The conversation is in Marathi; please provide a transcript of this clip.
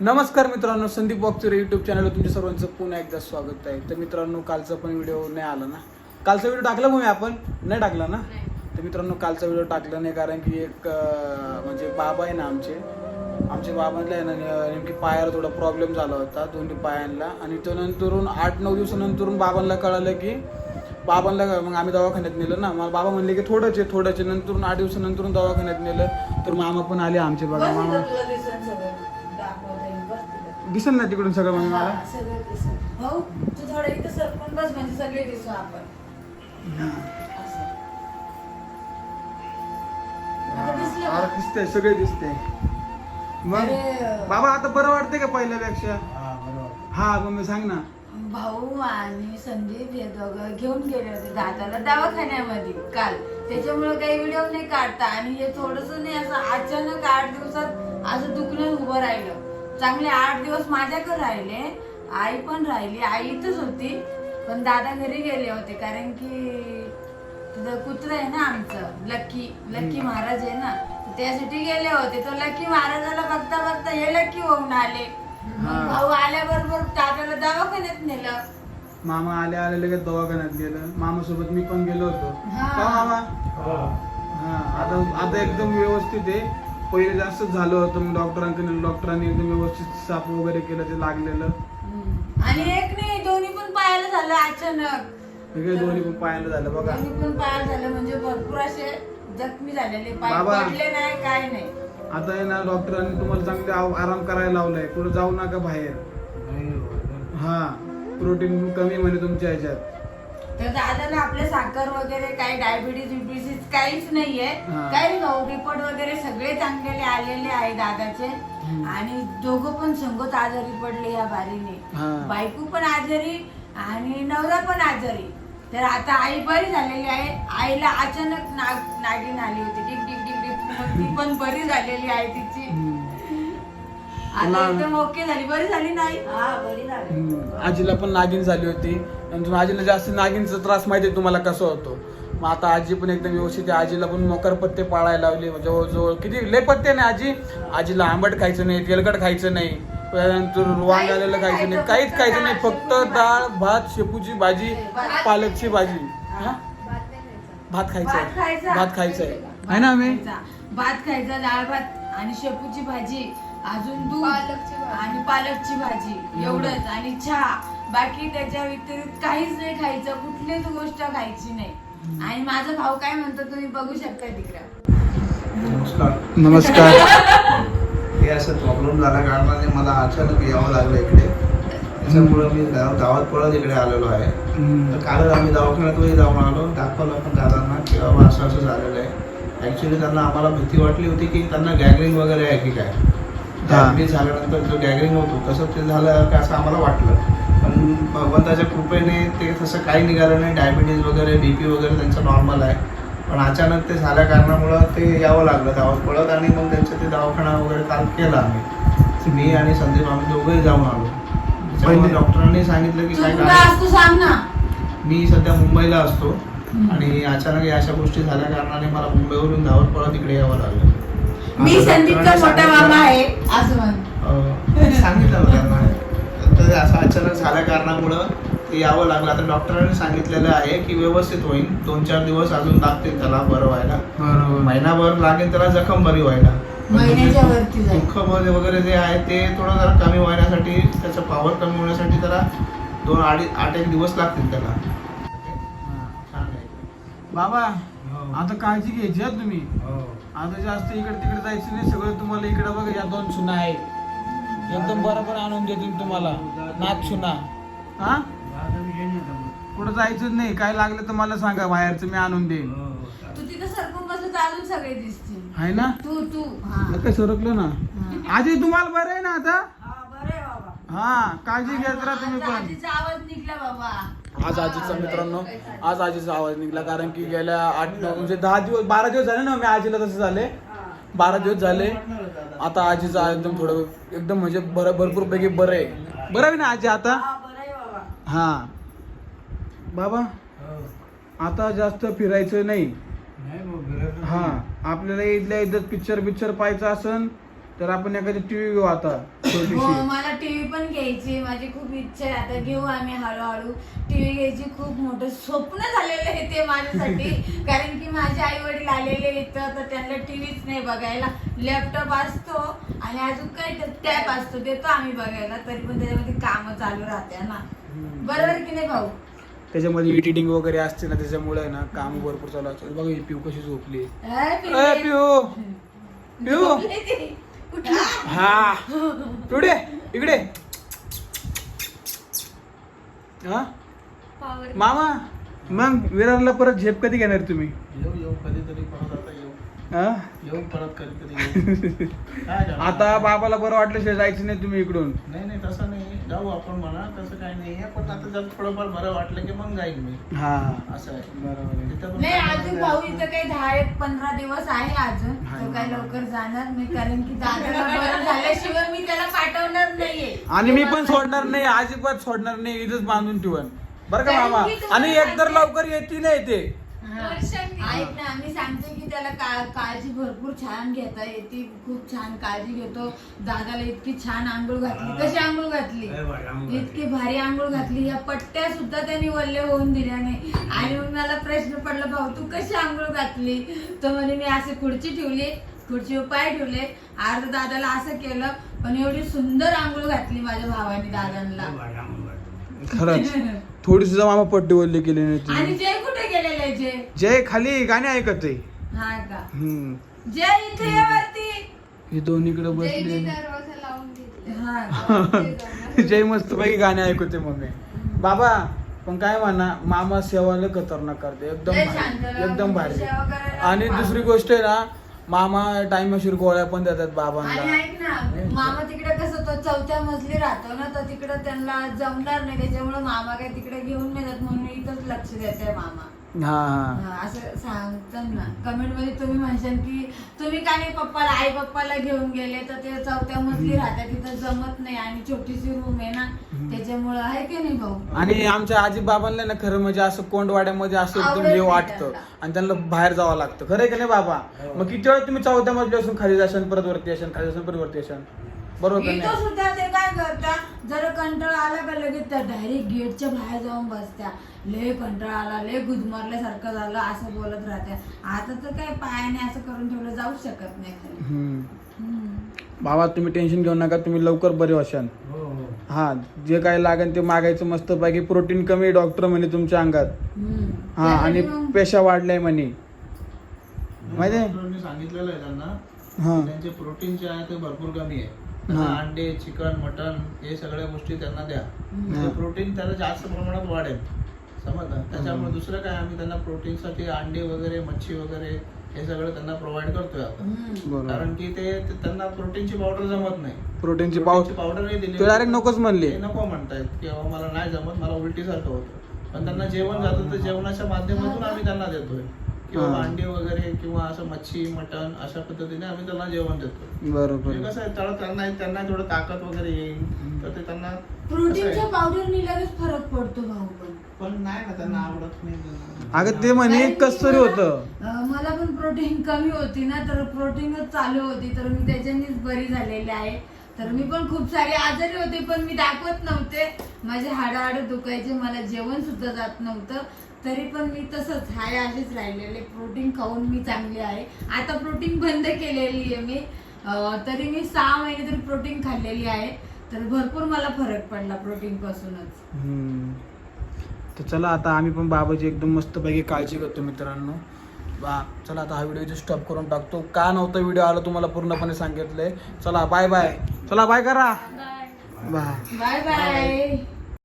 नमस्कार मित्रांनो संदीप वागचुरे युट्यूब चॅनलवर तुमच्या सर्वांचं पुन्हा एकदा स्वागत आहे. तर मित्रांनो कालचा पण व्हिडिओ नाही आला ना? कालचा व्हिडिओ टाकला मग आपण? नाही टाकला ना? तर मित्रांनो कालचा व्हिडिओ टाकला नाही कारण की एक म्हणजे बाबा आहे ना आमचे आमच्या बाबांना आहे ना ने- नेमकी पायाला थोडा प्रॉब्लेम झाला होता दोन्ही पायांना आणि तो नंतरून आठ नऊ दिवसानंतरून बाबांना कळालं की बाबांना मग आम्ही दवाखान्यात नेलं ना. मला बाबा म्हणले की थोडंच आहे थोडंच आहे. नंतरून आठ दिवसानंतरून दवाखान्यात नेलं. तर मामा पण आले आमचे बघा मामा. दिसेल ना तिकडून सगळं मग मला? भाऊ तू थोडं इथं सरपण बस म्हणजे सगळे दिसू आपण. असं. आता दिसलं हा, का? दिसतंय सगळे दिसते मग अरे, बाबा आता बरं वाटतंय का पहिल्यापेक्षा? हा मग मी सांग ना. भाऊ आणि संदीप हे दोघं घेऊन गेले होते दादाला दवाखान्यामध्ये काल. त्याच्यामुळे काही व्हिडिओ नाही काढता आणि हे थोडस नाही असं अचानक आठ दिवसात असं दुखणं उभं राहिलं. चांगले आठ दिवस माझ्याकडे राहिले. आई पण राहिली. आई इथंच होती. पण दादा घरी गेले होते. कारण की तुझं कुत्र आहे ना आमचं. लक्की लक्की महाराज आहे ना. त्यासाठी गेले होते. तो लक्की महाराजाला बघता बघता हे लक्की होऊन आले. हा. भाऊ आल्याबरोबर दादाला दवाखान्यात नेलं. मामा आले आले लगेच दवाखान्यात गेलं मामा सोबत मी पण गेलो होतो. हा. का मामा? हा. आता आता एकदम व्यवस्थित आहे. पहिले जास्तच झालं होतं मग डॉक्टरांकडे डॉक्टरांनी एकदम व्यवस्थित साफ वगैरे केलं ते लागलेलं. आणि एक नाही दोन्ही पण पायाला झालं अचानक. हे काय दोन्ही पण पायाला झालं बघा. दोन्ही पण पायाला झालं म्हणजे भरपूर असे जखमी झालेले. पाय बाबा. पडले नाही काय नाही. आता आहे ना डॉक्टरांनी तुम्हाला चांगले आव- आराम करायला लावलाय. कुठं जाऊ नका बाहेर. हा. प्रोटीन कमी म्हणे तुमच्या ह्याच्यात. तर दादाला आपले साखर वगैरे काही डायबिटीज बिबिटीज काहीच नाहीये. हा. काही भाऊ रिपोर्ट वगैरे सगळे चांगलेले आलेले आहे दादाचे. आणि दोघं पण संगत आजारी पडले या बारीने. हा. बायको पण आजारी आणि नवरा पण आजारी. तर आता आई बरी झालेली आहे. आईला अचानक नाग नागिन आली होती. डिग डिग डिग डिग मग ती पण बरी झालेली आहे तिची. आता ना- एकदम ओके झाली बरी झाली नाही? हा बरी झाली. हम्म. आजीला पण नागिन झाली होती. आजीला जास्त नागिनचा त्रास माहिती आहे तुम्हाला कसा होतो. मग आता आजी पण एकदम व्यवस्थित आहे. आजीला पण मोकर पत्ते पाळायला लावले. म्हणजे जवळजवळ किती? लय पत्ते नाही आजी. आजीला आंबट खायचं नाही तेलकट खायचं नाही. त्यानंतर वांग आलेलं खायचं नाही. काहीच खायचं नाही. फक्त डाळ भात शेपूची भाजी पालकची भाजी. हा? भात खायचा. भात आहे खायचा. भात खायचा आहे. आहे ना आम्ही? खायचा. भात खायचा डाळ भात आणि शेपूची भाजी. अजून दूध पालकची भाजी. आणि पालकची भाजी एवढंच. आणि चहा. बाकी त्याच्या व्यतिरिक्त काहीच नाही खायचं. कुठलीच गोष्ट खायची नाही. आणि माझा भाऊ काय म्हणतो तुम्ही बघू शकता तिकडं. नमस्कार. नमस्कार. हे असं प्रॉब्लेम झाला कारणाने मला अचानक यावं लागलं इकडे. त्याच्यामुळं मी गाव गावात पळत इकडे आलेलो आहे. तर कालच आम्ही दवाखान्यातही जाऊन आलो. दाखवलं पण दादांना की बाबा असं असं झालेलं आहे. ॲक्च्युली त्यांना आम्हाला भीती वाटली होती की त्यांना गॅगरिंग वगैरे आहे की काय? डायबिटीज झाल्यानंतर जो गॅगरिंग होतो तसं ते झालं का असं आम्हाला वाटलं. पण भगवंताच्या कृपेने ते तसं काही निघालं नाही. डायबिटीज वगैरे बी पी वगैरे त्यांचं नॉर्मल आहे. पण अचानक ते झाल्या कारणामुळं ते यावं लागलं गावात पळत आणि मग त्यांचं ते दवाखाना वगैरे काल केला आम्ही. मी आणि संदीप आम्ही दोघंही जाऊन आलो. डॉक्टरांनी सांगितलं की काय मी सध्या मुंबईला असतो आणि अचानक या अशा गोष्टी झाल्या कारणाने मला मुंबईवरून धावत पळत इकडे यावं लागलं. मी संदीपचा मोठा मामा आहे. असं सांगितलं त्यांना तर असं अचानक झाल्या कारणामुळं ते यावं लागलं. आता डॉक्टरांनी सांगितलेलं आहे की व्यवस्थित होईल. दोन चार दिवस अजून लागतील त्याला बरं व्हायला. महिनाभर लागेल त्याला जखम बरी व्हायला. म्हणजे. दुःख वगैरे जे आहे ते थोडं जरा कमी होण्यासाठी त्याचं पॉवर कमी होण्यासाठी त्याला दोन अडीच आठ एक दिवस लागतील त्याला. बाबा हो. आता काळजी घ्यायची हा तुम्ही. हो. आता जास्त इकडे तिकडे जायचं नाही सगळं तुम्हाला इकडे बघा या दोन सुना आहे एकदम बरोबर आणून देतील तुम्हाला. नाच सुना. हा? कुठं जायचं नाही काय लागलं तर मला सांगा बाहेरचं मी आणून देईन. तू तिथं सरकून बसलं तर अजून सगळे दिसतील. आहे ना? तू तू हा. काय सरकलं ना? आजी तुम्हाला बरं आहे ना आता? हा, बरं आहे बाबा. हा काळजी घेत राहा तुम्ही पण. आवाज निघला बाबा. आज आजीचा मित्रांनो आज आजीचा आवाज निघला कारण की गेल्या आठ नऊ म्हणजे दहा दिवस बारा दिवस झाले ना मी आजीला तसे झाले. बारा दिवस झाले. आता आजीचा एकदम थोडं एकदम म्हणजे बरं भरपूर पैकी बरं आहे. बरं आहे ना आजी आता? हा हा. बाबा आता जास्त फिरायचं नाही. हा. आपल्याला इथल्या इथं पिक्चर पिक्चर पाहायचं असन तर आपण एखादी टीव्ही घेऊ आता हो छोटीशी मला टीव्ही पण घ्यायची माझी खूप इच्छा आहे. आता घेऊ आम्ही हळूहळू. टीव्ही घ्यायची खूप मोठं स्वप्न झालेलं आहे ते माझ्यासाठी. कारण की माझे आई वडील आलेले इथं तर त्यांना टीव्हीच नाही बघायला. लॅपटॉप असतो आणि अजून काही टॅब असतो देतो आम्ही बघायला. तरी पण त्याच्यामध्ये काम चालू राहते ना. हम्म. बरोबर की नाही भाऊ? त्याच्यामध्ये एडिटिंग वगैरे असते ना त्याच्यामुळे ना काम भरपूर चालू असतात. बघा ही पिऊ कशी झोपली. ए. पिऊ. पिऊ. झोपली ती. हा. पिवडे इकडे. हा? मामा मग विरारला परत झेप कधी घेणार तुम्ही? येऊ येऊ कधीतरी परत आता. हा? परत काय? आता बाबाला बरं वाटल्याशिवाय जायचं नाही तुम्ही इकडून नाही नाही तसं नाही जाऊ आपण म्हणा तसं काही नाही आहे पण आता जर थोडंफार बरं वाटलं की मग जाईन मी हा असं आहे बरोबर आहे. तिथं पण नाही काय अजून भाऊ. इथं काही दहा एक पंधरा दिवस आहे अजून. तो काही लवकर जाणार नाही कारण की दादाला बरं झाल्याशिवाय मी त्याला पाठवणार नाहीये आणि मी पण सोडणार नाही अजिबात सोडणार नाही इथंच बांधून ठेवन बरं का मामा आणि एकतर सांगते- लवकर येते नाही ते. ऐक ना आम्ही सांगतो की त्याला का- काळजी भरपूर छान घेता येते. खूप छान काळजी घेतो. दादाला इतकी छान आंघोळ घातली. कशी आंघोळ घातली. इतकी भारी आंघोळ घातली. या पट्ट्या सुद्धा त्यांनी वल्ले होऊन दिल्या नाही. आणि मग मला प्रश्न पडला भाऊ तू कशी आंघोळ घातली? तर म्हणे मी असे खुर्ची ठेवली. खुर्चीवर पाय ठेवले. अर्ध दादाला असं केलं पण एवढी सुंदर आंघोळ घातली माझ्या भावाने दादांना. खरंच. थोडी सुद्धा मामा पट्टी बोलली केली नाही आणि कुठे गेलेले आहे जय जय खाली गाणे ऐकत आहे. हा का? हम्म. जय इथे ये वरती. हे बसले. हा. जय मस्त पैकी गाणे ऐकते मम्मी. बाबा पण काय म्हणा मामा सेवाला खतरनाक करते. एकदम लय भारी, राहा, एकदम भारी. सेवा करायला आणि दुसरी. गोष्ट आहे ना मामा टाइमशीर गोळ्या पण देतात आणि बाबांना ऐक ना मामा तिकडे कसं तो चौथ्या मजली राहतो ना तर तिकडे त्यांना जमणार नाही. त्याच्यामुळे मामा काय तिकडे घेऊन नाही जात म्हणून इथंच लक्ष देते मामा. हा हा. हा, असं सांगतात ना. कमेंटमध्ये तुम्ही म्हणशाल की तुम्ही का नाही पप्पाला आई पप्पाला घेऊन गेले तर ते चौथ्या मजली राहतात तिथं जमत नाही आणि छोटीशी रूम आहे ना त्याच्यामुळं आहे की नाही भाऊ? आणि आमच्या आजी बाबांना ना खरं म्हणजे असं कोंडवाड्यामध्ये असं एकदम आवडत हे नाही वाटतं. त्यांना. आणि त्यांना बाहेर जावं लागतं. खरं आहे का नाही बाबा? हो. मग किती वेळा तुम्ही चौथ्या मजली असून खाली जाशाल परत वरती असाल खाली असून परत वरती असाल बरोबर का इथं नाही सुद्धा ते काय करतात जर कंटाळा आला का लगेच त्या डायरेक्ट गेटच्या बाहेर जाऊन बसत्या लय कंटाळा आला लय गुदमरल्यासारखं झालं असं बोलत राहत्या आता तर काय पायाने असं करून ठेवलं जाऊ शकत नाही खाली हम्म. हम्म. बाबा तुम्ही टेन्शन घेऊ नका तुम्ही लवकर बरे व्हाल हो हो हा जे काय लागेल ते मागायचं मस्त पैकी प्रोटीन कमी डॉक्टर म्हणे तुमच्या अंगात हम्म. हा आणि त्यासाठी मग- पेशा वाढलाय म्हणे माहिती आहे? डॉक्टरांनी सांगितलेलं आहे त्यांना हा त्यांचे प्रोटीन जे आहे ते भरपूर कमी आहे. त्यांना अंडे चिकन मटन हे सगळ्या गोष्टी त्यांना द्या. प्रोटीन त्याला जास्त प्रमाणात वाढेल. समजलं? त्याच्यामुळे. दुसरं काय आम्ही त्यांना प्रोटीनसाठी अंडे वगैरे मच्छी वगैरे हे सगळं त्यांना प्रोव्हाइड करतोय आपण. कारण की ते त्यांना प्रोटीनची पावडर जमत नाही. प्रोटीनची प्रोटीनची पाव पावडर नाही दिली डायरेक्ट नकोच म्हणले. नको म्हणतायत की बाबा मला नाही जमत मला उलटीसारखं होतं. पण त्यांना जेवण जातं तर जेवणाच्या माध्यमातून आम्ही त्यांना देतोय. किंवा हा. अंडे वगैरे किंवा असं मच्छी मटण अशा पद्धतीने आम्ही त्यांना जेवण देतो. बरोबर. म्हणजे कसं आहे त्याला त्यांना त्यांना थोडं ताकद वगैरे येईल तर ते त्यांना प्रोटीनच्या? पावडरनी लगेच फरक पडतो भाऊ पण. पण नाही ना त्यांना आवडत नाही अगं ते म्हणे कारण की कस्तुरी मला- होतं. अं, मला पण प्रोटीन कमी होती ना तर प्रोटीनच चालू होती तर मी त्याच्यानीच बरी झालेली आहे. तर मी पण खूप सारे आजारी होते पण मी दाखवत नव्हते. माझे हाडं हाडं दुखायचे मला जेवण सुद्धा जात नव्हतं. तरी पण मी तसंच हाय असेच राहिलेले प्रोटीन खाऊन मी चांगली आहे. आता प्रोटीन बंद केलेली आहे मी. तरी मी सहा महिने तरी प्रोटीन खाल्लेली आहे. तर भरपूर मला फरक पडला प्रोटीन पासूनच. तर चला आता आम्ही पण बाबाची एकदम मस्त पैकी काळजी करतो मित्रांनो. बा चला आता हा व्हिडिओ इथे स्टॉप करून टाकतो. का नव्हता व्हिडिओ आला तुम्हाला पूर्णपणे सांगितलंय. चला बाय बाय चला बाय करा. Bye bye bye